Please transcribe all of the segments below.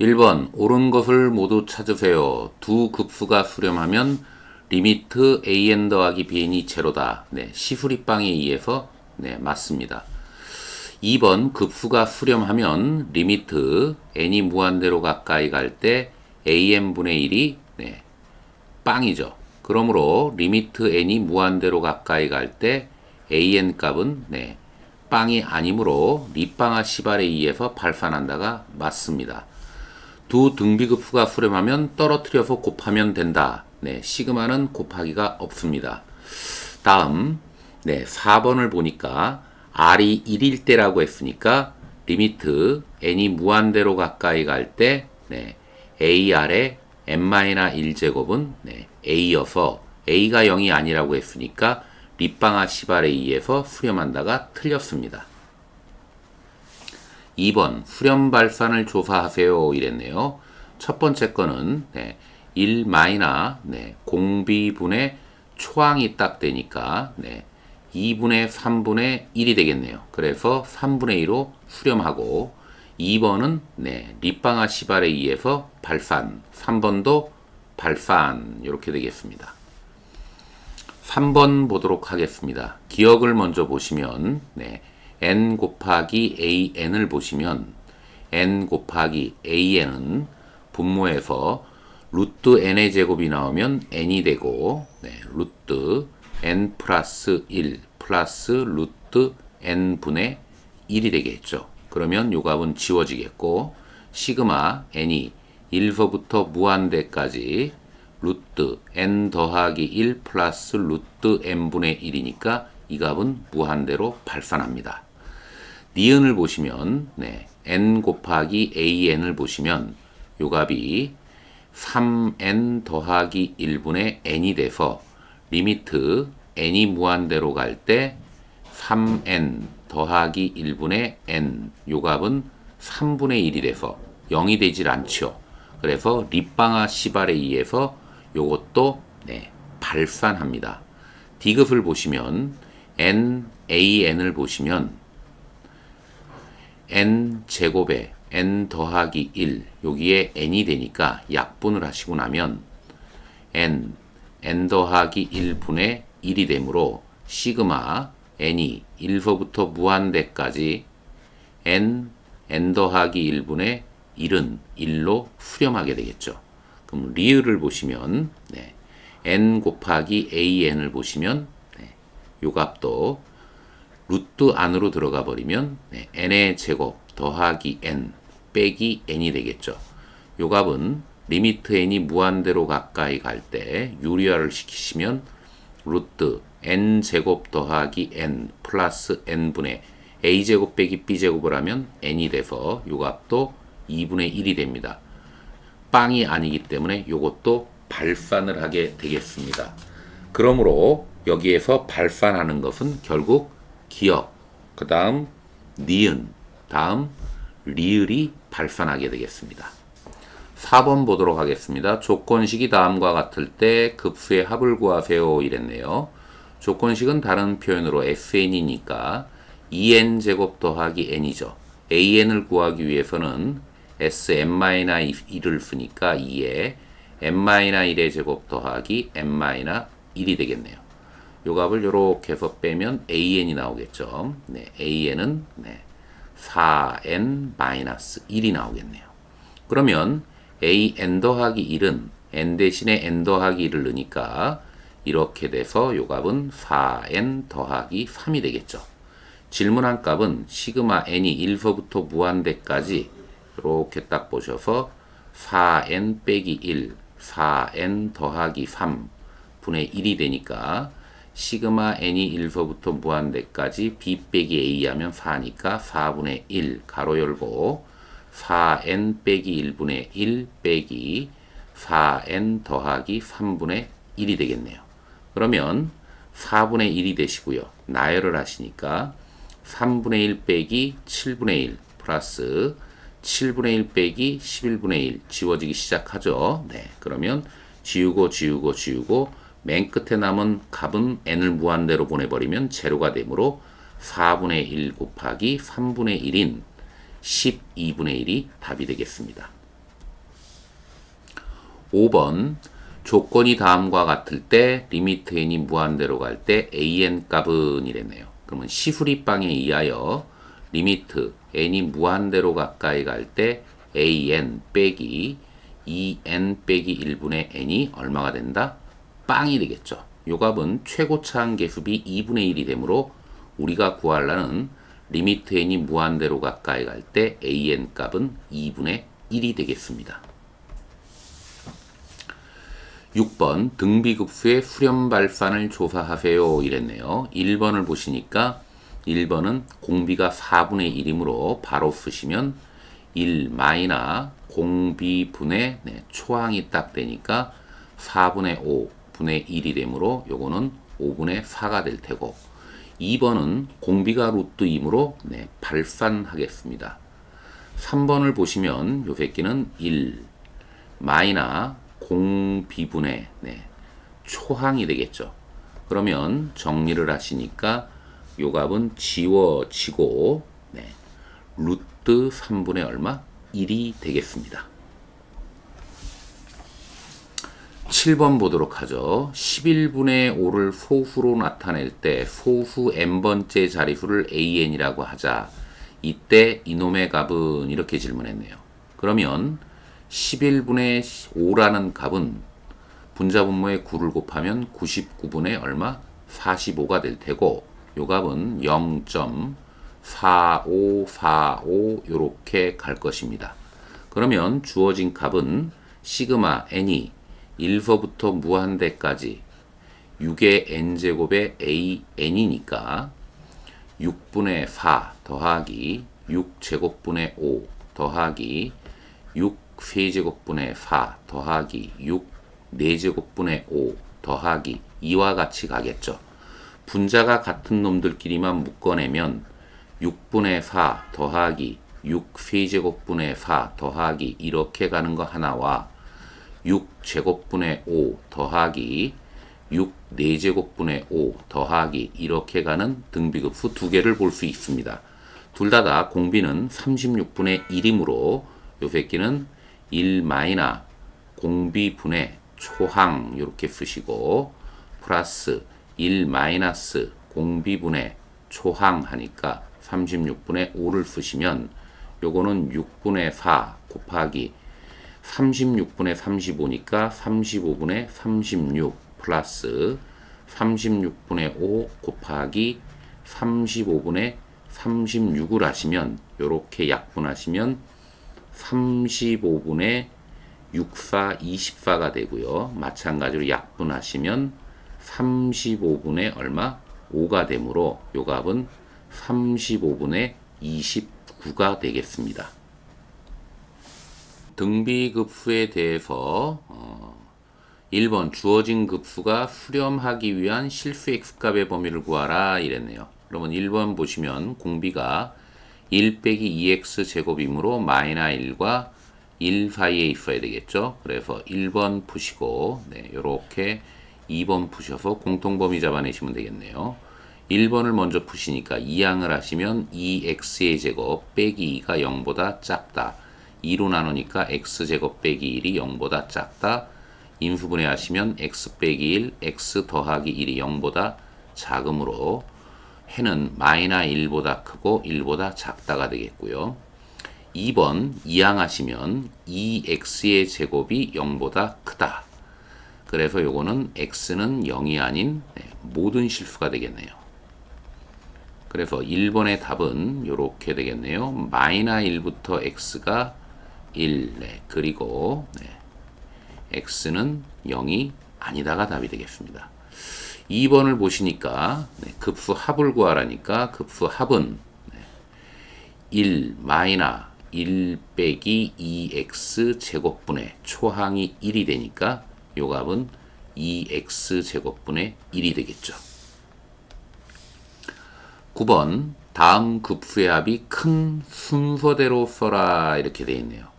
1번 옳은 것을 모두 찾으세요. 두 급수가 수렴하면 리미트 an 더하기 bn이 제로다. 네, 시수리빵에 의해서 네, 맞습니다. 2번 급수가 수렴하면 리미트 n이 무한대로 가까이 갈 때 an분의 1이 네, 빵이죠. 그러므로 리미트 n이 무한대로 가까이 갈 때 an 값은 네, 빵이 아니므로 리빵아 시발에 의해서 발산한다가 맞습니다. 두 등비급 수가 수렴하면 떨어뜨려서 곱하면 된다. 네, 시그마는 곱하기가 없습니다. 다음, 네, 4번을 보니까 r이 1일 때라고 했으니까 리미트 n이 무한대로 가까이 갈 때 네, ar의 n-1제곱은 네, a여서 a가 0이 아니라고 했으니까 립방아 시발에 의해서 수렴한다가 틀렸습니다. 2번 수렴 발산을 조사하세요 이랬네요. 첫 번째 거는 네, 1 마이너 네, 공비분의 초항이 딱 되니까 네, 2분의 3분의 1이 되겠네요. 그래서 3분의 1로 수렴하고 2번은 네, 립방아 시발에 의해서 발산 3번도 발산 이렇게 되겠습니다. 3번 보도록 하겠습니다. 기억을 먼저 보시면 네, n 곱하기 an을 보시면 n 곱하기 an은 분모에서 루트 n의 제곱이 나오면 n이 되고 네, 루트 n 플러스 1 플러스 루트 n분의 1이 되겠죠. 그러면 요 값은 지워지겠고 시그마 n이 1서부터 무한대까지 루트 n 더하기 1 플러스 루트 n분의 1이니까 이 값은 무한대로 발산합니다. 니은을 보시면 네, n 곱하기 an을 보시면 요 값이 3n 더하기 1분의 n이 돼서 리미트 n이 무한대로 갈 때 3n 더하기 1분의 n 요 값은 3분의 1이 돼서 0이 되질 않죠. 그래서 립방아 시발에 의해서 요것도 네, 발산합니다. D급을 보시면 n, an을 보시면 n 제곱에 n 더하기 1 여기에 n이 되니까 약분을 하시고 나면 n, n 더하기 1분의 1이 되므로 시그마 n이 1서부터 무한대까지 n, n 더하기 1분의 1은 1로 수렴하게 되겠죠. 그럼 리을을 보시면 네, n 곱하기 an을 보시면 네, 요 값도 루트 안으로 들어가 버리면 네, n의 제곱 더하기 n 빼기 n이 되겠죠. 요 값은 리미트 n이 무한대로 가까이 갈 때 유리화를 시키시면 루트 n 제곱 더하기 n 플러스 n분의 a 제곱 빼기 b 제곱을 하면 n이 돼서 요 값도 2분의 1이 됩니다. 빵이 아니기 때문에 요것도 발산을 하게 되겠습니다. 그러므로 여기에서 발산하는 것은 결국 기억, 그 다음 니은, 다음 리을이 발산하게 되겠습니다. 4번 보도록 하겠습니다. 조건식이 다음과 같을 때 급수의 합을 구하세요 이랬네요. 조건식은 다른 표현으로 sn이니까 2n제곱 더하기 n이죠. an을 구하기 위해서는 sn-1을 쓰니까 2에 n-1의 제곱 더하기 n-1이 되겠네요. 요 값을 이렇게 해서 빼면 an이 나오겠죠. 네, an은 네, 4n-1이 나오겠네요. 그러면 an 더하기 1은 n 대신에 n 더하기 1을 넣으니까 이렇게 돼서 요 값은 4n 더하기 3이 되겠죠. 질문한 값은 시그마 n이 1서부터 무한대까지 이렇게 딱 보셔서 4n 빼기 1, 4n 더하기 3 분의 1이 되니까 시그마 n이 1서부터 무한대까지 b 빼기 a 하면 4니까 4분의 1 가로 열고 4n 빼기 1분의 1 빼기 4n 더하기 3분의 1이 되겠네요. 그러면 4분의 1이 되시고요. 나열을 하시니까 3분의 1 빼기 7분의 1 플러스 7분의 1 빼기 11분의 1 지워지기 시작하죠. 네. 그러면 지우고 지우고 지우고 맨 끝에 남은 값은 n을 무한대로 보내버리면 제로가 되므로 4분의 1 곱하기 3분의 1인 12분의 1이 답이 되겠습니다. 5번 조건이 다음과 같을 때 리미트 n이 무한대로 갈 때 an 값은 이랬네요. 그러면 시후리방에 의하여 리미트 n이 무한대로 가까이 갈 때 an 빼기 2n 빼기 1분의 n이 얼마가 된다? 빵이 되겠죠. 요 값은 최고차항 계수비 2분의 1이 되므로 우리가 구하려는 리미트 n이 무한대로 가까이 갈 때 an 값은 2분의 1이 되겠습니다. 6번 등비급수의 수렴 발산을 조사하세요 이랬네요. 1번을 보시니까 1번은 공비가 4분의 1이므로 바로 쓰시면 1 마이나 공비분의 네, 초항이 딱 되니까 4분의 5 분의 1이 되므로 요거는 5분의 4가 될 테고 2번은 공비가 루트 2이므로 네, 발산하겠습니다. 3번을 보시면 요 새끼는 1 마이나 공비분의 네, 초항이 되겠죠. 그러면 정리를 하시니까 요 값은 지워지고 네, 루트 3분의 얼마? 1이 되겠습니다. 7번 보도록 하죠. 11분의 5를 소수로 나타낼 때 소수 n번째 자리수를 an이라고 하자. 이때 이놈의 값은 이렇게 질문했네요. 그러면 11분의 5라는 값은 분자분모의 9를 곱하면 99분의 얼마? 45가 될 테고 요 값은 0.4545 요렇게 갈 것입니다. 그러면 주어진 값은 시그마 n이 1서부터 무한대까지 6의 n제곱의 a n이니까 6분의 4 더하기 6제곱분의 5 더하기 6 세제곱분의 4 더하기 6 4제곱분의 5 더하기 2와 같이 가겠죠. 분자가 같은 놈들끼리만 묶어내면 6분의 4 더하기 6 세제곱분의 4 더하기 이렇게 가는 거 하나와 6 제곱분의 5 더하기 6 4제곱분의 5 더하기 이렇게 가는 등비급 수 두 개를 볼 수 있습니다. 둘 다 다 공비는 36분의 1이므로 요 새끼는 1 마이나 공비분의 초항 이렇게 쓰시고 플러스 1 마이너스 공비분의 초항 하니까 36분의 5를 쓰시면 요거는 6분의 4 곱하기 36분의 35니까 35분의 36 플러스 36분의 5 곱하기 35분의 36을 하시면 요렇게 약분하시면 35분의 64, 24가 되고요. 마찬가지로 약분하시면 35분의 얼마? 5가 되므로 요 값은 35분의 29가 되겠습니다. 등비급수에 대해서 어, 1번 주어진 급수가 수렴하기 위한 실수 x값의 범위를 구하라 이랬네요. 그러면 1번 보시면 공비가 1 빼기 2x 제곱이므로 마이너 1과 1 사이에 있어야 되겠죠. 그래서 1번 푸시고 네, 요렇게 2번 푸셔서 공통범위 잡아내시면 되겠네요. 1번을 먼저 푸시니까 2항을 하시면 2x의 제곱 빼기 2가 0보다 작다. 2로 나누니까 x제곱 빼기 1이 0보다 작다. 인수분해 하시면 x 빼기 1, x 더하기 1이 0보다 작으므로 해는 마이너 1보다 크고 1보다 작다가 되겠고요. 2번 이항하시면 2x의 제곱이 0보다 크다. 그래서 요거는 x는 0이 아닌 네, 모든 실수가 되겠네요. 그래서 1번의 답은 이렇게 되겠네요. 마이너 1부터 x가 1, 네, 그리고 네, x는 0이 아니다가 답이 되겠습니다. 2번을 보시니까 네, 급수 합을 구하라니까 급수 합은 네, 1 마이너 1 빼기 2x 제곱분의 초항이 1이 되니까 요 값은 2x 제곱분의 1이 되겠죠. 9번 다음 급수의 합이 큰 순서대로 써라 이렇게 되어 있네요.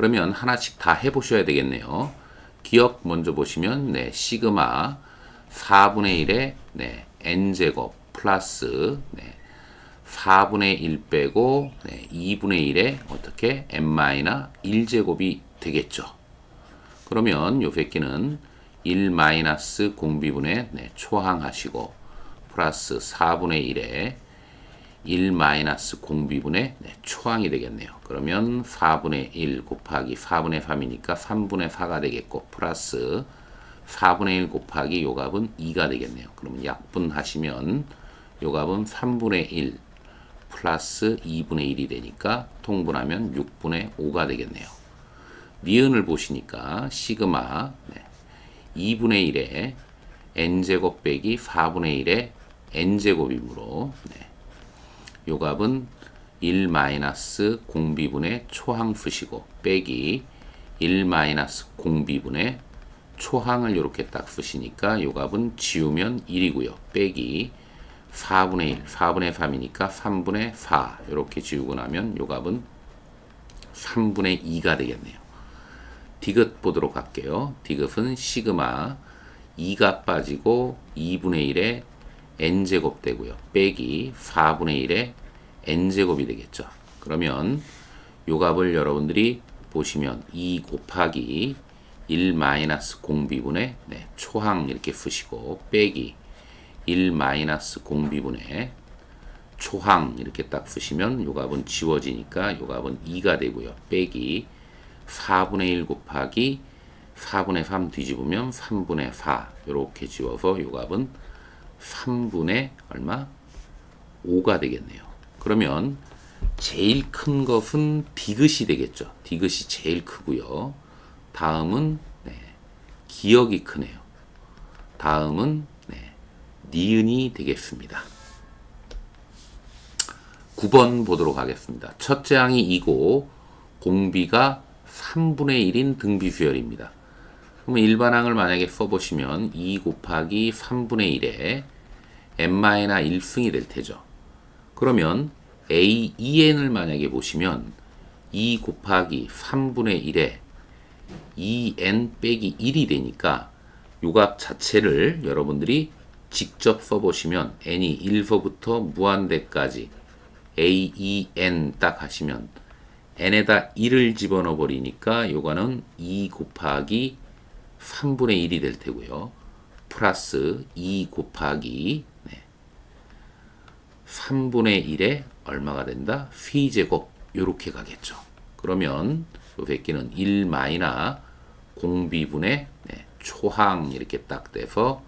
그러면 하나씩 다 해보셔야 되겠네요. 기억 먼저 보시면 네 시그마 4분의 1에 네 n제곱 플러스 네 4분의 1 빼고 네, 2분의 1에 어떻게 n 마이너 1제곱이 되겠죠. 그러면 요 새끼는 1 마이너스 공비분의 네, 초항하시고 플러스 4분의 1에 1 마이너스 공비분의 네, 초항이 되겠네요. 그러면 4분의 1 곱하기 4분의 3이니까 3분의 4가 되겠고 플러스 4분의 1 곱하기 요 값은 2가 되겠네요. 그러면 약분하시면 요 값은 3분의 1 플러스 2분의 1이 되니까 통분하면 6분의 5가 되겠네요. 니은을 보시니까 시그마 네, 2분의 1에 n제곱 빼기 4분의 1에 n제곱이므로 네, 요 값은 1 마이너스 공비분의 초항 쓰시고 빼기 1 마이너스 공비분의 초항을 이렇게 딱 쓰시니까 요 값은 지우면 1이고요. 빼기 4분의 1, 4분의 3이니까 3분의 4 이렇게 지우고 나면 요 값은 3분의 2가 되겠네요. 디귿 보도록 할게요. 디귿은 시그마 2가 빠지고 2분의 1에 n제곱 되고요. 빼기 4분의 1에 n제곱이 되겠죠. 그러면 요 값을 여러분들이 보시면 2 곱하기 1 마이너스 공비분의 네, 초항 이렇게 쓰시고 빼기 1 마이너스 공비분의 초항 이렇게 딱 쓰시면 요 값은 지워지니까 요 값은 2가 되고요. 빼기 4분의 1 곱하기 4분의 3 뒤집으면 3분의 4 이렇게 지워서 요 값은 3분의 얼마? 5가 되겠네요. 그러면 제일 큰 것은 디귿이 되겠죠. 디귿이 제일 크고요. 다음은 네, 기억이 크네요. 다음은 네, 니은이 되겠습니다. 9번 보도록 하겠습니다. 첫째 항이 2고 공비가 3분의 1인 등비 수열입니다. 그러면 일반항을 만약에 써보시면 2 곱하기 3분의 1에 n-1승이 될 테죠. 그러면 a 2n을 만약에 보시면 2 곱하기 3분의 1에 2n 빼기 1이 되니까 요 값 자체를 여러분들이 직접 써보시면 n이 1서부터 무한대까지 a, 2, n 딱 하시면 n에다 1을 집어넣어 버리니까 요거는 2 곱하기 3분의 1이 될 테고요. 플러스 2 곱하기 네. 3분의 1에 얼마가 된다? p제곱 요렇게 가겠죠. 그러면 요 새끼는 1 마이나 공비분의 네, 초항 이렇게 딱 돼서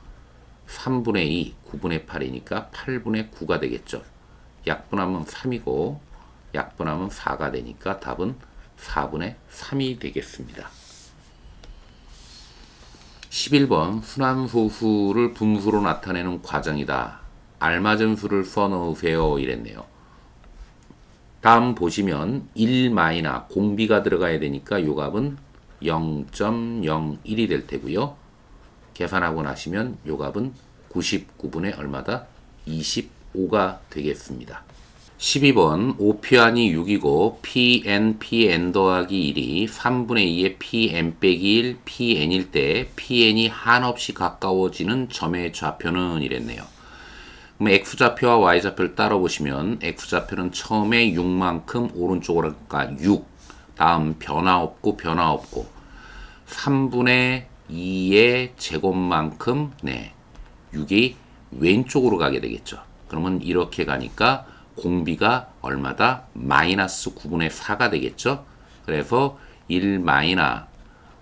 3분의 2, 9분의 8이니까 8분의 9가 되겠죠. 약분하면 3이고 약분하면 4가 되니까 답은 4분의 3이 되겠습니다. 11번 순환소수를 분수로 나타내는 과정이다. 알맞은 수를 써넣으세요. 이랬네요. 다음 보시면 1 마이나 공비가 들어가야 되니까 요 값은 0.01이 될 테고요. 계산하고 나시면 요 값은 99분의 얼마다? 25가 되겠습니다. 12번 5피안이 6이고 pn, pn 더하기 1이 3분의 2의 pn 빼기 1, pn일 때 pn이 한없이 가까워지는 점의 좌표는 이랬네요. 그럼 x좌표와 y좌표를 따라 보시면 x좌표는 처음에 6만큼 오른쪽으로 가니까 6 다음 변화 없고 변화 없고 3분의 2의 제곱만큼 네 6이 왼쪽으로 가게 되겠죠. 그러면 이렇게 가니까 공비가 얼마다? 마이너스 9분의 4가 되겠죠. 그래서 1 마이나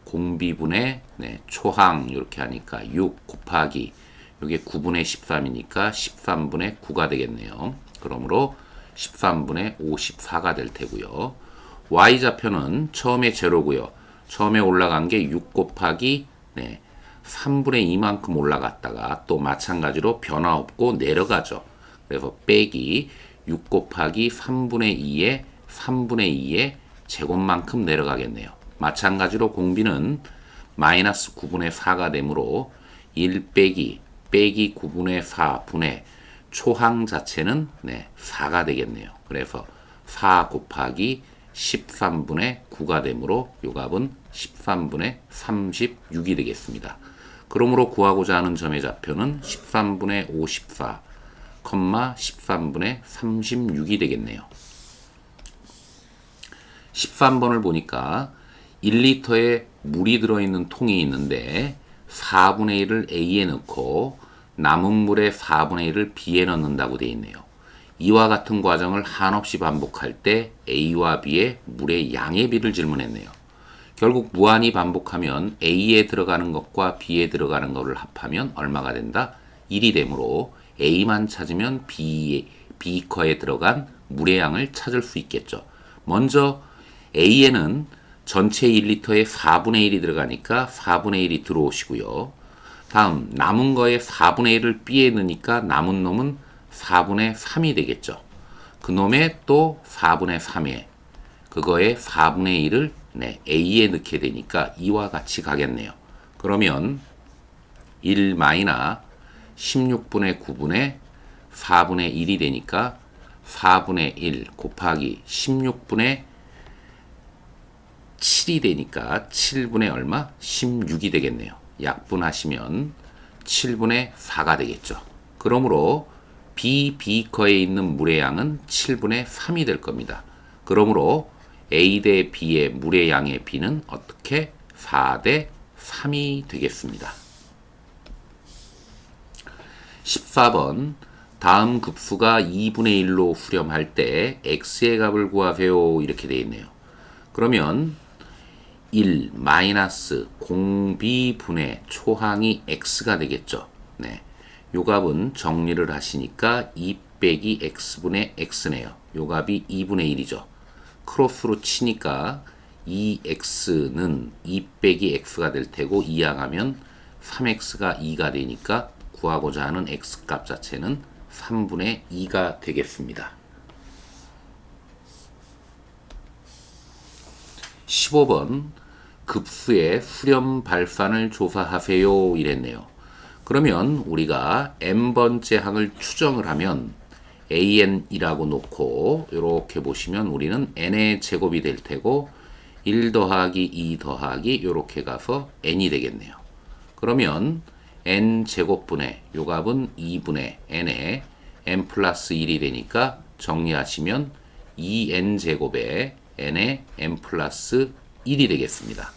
공비분의 네, 초항 이렇게 하니까 6 곱하기 이게 9분의 13이니까 13분의 9가 되겠네요. 그러므로 13분의 54가 될 테고요. y좌표는 처음에 제로고요. 처음에 올라간 게 6 곱하기 네, 3분의 2만큼 올라갔다가 또 마찬가지로 변화 없고 내려가죠. 그래서 빼기 6 곱하기 3분의 2에 3분의 2의 제곱만큼 내려가겠네요. 마찬가지로 공비는 마이너스 9분의 4가 되므로 1 빼기 빼기 9분의 4 분의 초항 자체는 네, 4가 되겠네요. 그래서 4 곱하기 13분의 9가 되므로 요 값은 13분의 36이 되겠습니다. 그러므로 구하고자 하는 점의 좌표는 13분의 54, 13분의 36이 되겠네요. 13번을 보니까 1리터에 물이 들어있는 통이 있는데 4분의 1을 A에 넣고 남은 물의 4분의 1을 B에 넣는다고 되어 있네요. 이와 같은 과정을 한없이 반복할 때 A와 B의 물의 양의 비를 질문했네요. 결국 무한히 반복하면 A에 들어가는 것과 B에 들어가는 것을 합하면 얼마가 된다? 1이 되므로 A만 찾으면 B, B커에 들어간 물의 양을 찾을 수 있겠죠. 먼저 A에는 전체 1리터에 4분의 1이 들어가니까 4분의 1이 들어오시고요. 다음 남은 거에 4분의 1을 B에 넣으니까 남은 놈은 4분의 3이 되겠죠. 그 놈의 또 4분의 3에 그거에 4분의 1을 네, A에 넣게 되니까 이와 같이 가겠네요. 그러면 1 마이나 16분의 9분의 4분의 1이 되니까 4분의 1 곱하기 16분의 7이 되니까 7분의 얼마? 16이 되겠네요. 약분하시면 7분의 4가 되겠죠. 그러므로 B, B커에 있는 물의 양은 7분의 3이 될 겁니다. 그러므로 A 대 B의 물의 양의 B는 어떻게 4 대 3이 되겠습니다. 14번 다음 급수가 2분의 1로 수렴할 때 x의 값을 구하세요 이렇게 되어 있네요. 그러면 1 마이너스 공비분의 초항이 x가 되겠죠. 네. 요 값은 정리를 하시니까 2 빼기 x분의 x네요. 요 값이 2분의 1이죠. 크로스로 치니까 2x는 2 빼기 x가 될 테고 이항하면 3x가 2가 되니까 구하고자 하는 x값 자체는 3분의 2가 되겠습니다. 15번 급수의 수렴 발산을 조사하세요 이랬네요. 그러면 우리가 n번째 항을 추정을 하면 an이라고 놓고 이렇게 보시면 우리는 n의 제곱이 될 테고 1 더하기 2 더하기 이렇게 가서 n이 되겠네요. 그러면 n 제곱분의 요 값은 2분의 n에 n 플러스 1이 되니까 정리하시면 2n 제곱에 n에 n 플러스 1이 되겠습니다.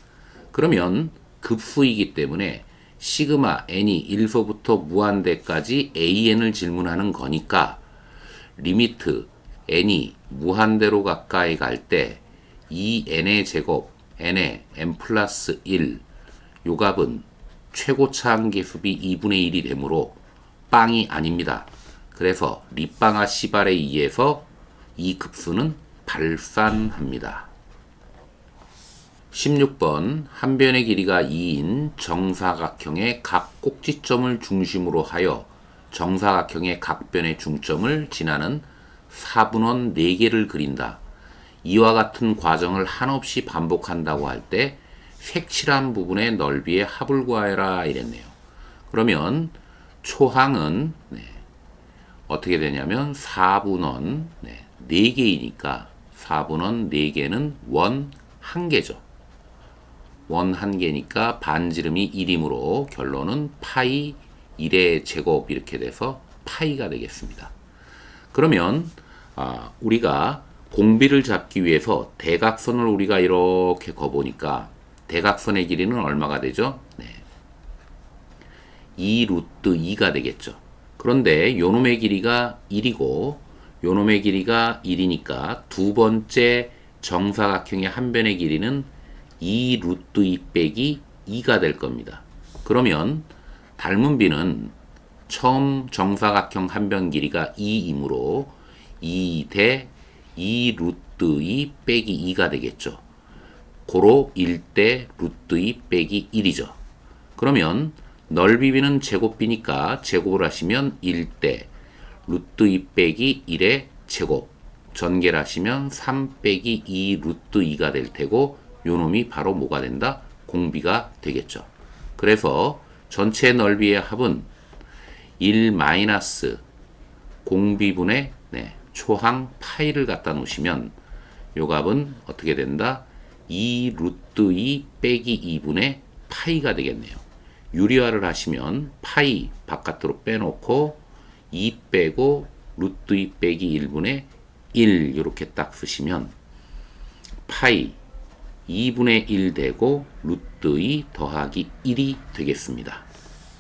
그러면 급수이기 때문에 시그마 n이 1서부터 무한대까지 an을 질문하는 거니까 리미트 n이 무한대로 가까이 갈 때 2n의 제곱 n의 n 플러스 1 요 값은 최고차 한계수비 2분의 1이 되므로 빵이 아닙니다. 그래서 립방아 시발에 의해서 이 급수는 발산합니다. 16번 한 변의 길이가 2인 정사각형의 각 꼭지점을 중심으로 하여 정사각형의 각 변의 중점을 지나는 사분원 4개를 그린다. 이와 같은 과정을 한없이 반복한다고 할 때 색칠한 부분의 넓이의 합을 구하여라 이랬네요. 그러면 초항은 네, 어떻게 되냐면 4분원 네, 4개이니까 4분원 4개는 원 1개죠. 원 1개니까 반지름이 1이므로 결론은 파이 1의 제곱 이렇게 돼서 파이가 되겠습니다. 그러면 아, 우리가 공비를 잡기 위해서 대각선을 우리가 이렇게 거보니까 대각선의 길이는 얼마가 되죠? 네. 2 루트 2가 되겠죠. 그런데 요놈의 길이가 1이고 요놈의 길이가 1이니까 두 번째 정사각형의 한 변의 길이는 2 루트 2 빼기 2가 될 겁니다. 그러면 닮은 비는 처음 정사각형 한 변 길이가 2이므로 2 대 2 루트 2 빼기 2가 되겠죠. 고로 1대 루트 2 빼기 1이죠. 그러면 넓이비는 제곱비니까 제곱을 하시면 1대 루트 2 빼기 1의 제곱 전개를 하시면 3 빼기 2 루트 2가 될 테고 요놈이 바로 뭐가 된다? 공비가 되겠죠. 그래서 전체 넓이의 합은 1 마이너스 공비분의 네, 초항 파이를 갖다 놓으시면 요 값은 어떻게 된다? 2 루트 2 빼기 2분의 파이가 되겠네요. 유리화를 하시면 파이 바깥으로 빼놓고 2 빼고 루트 2 빼기 1분의 1 이렇게 딱 쓰시면 파이 2분의 1 되고 루트 2 더하기 1이 되겠습니다.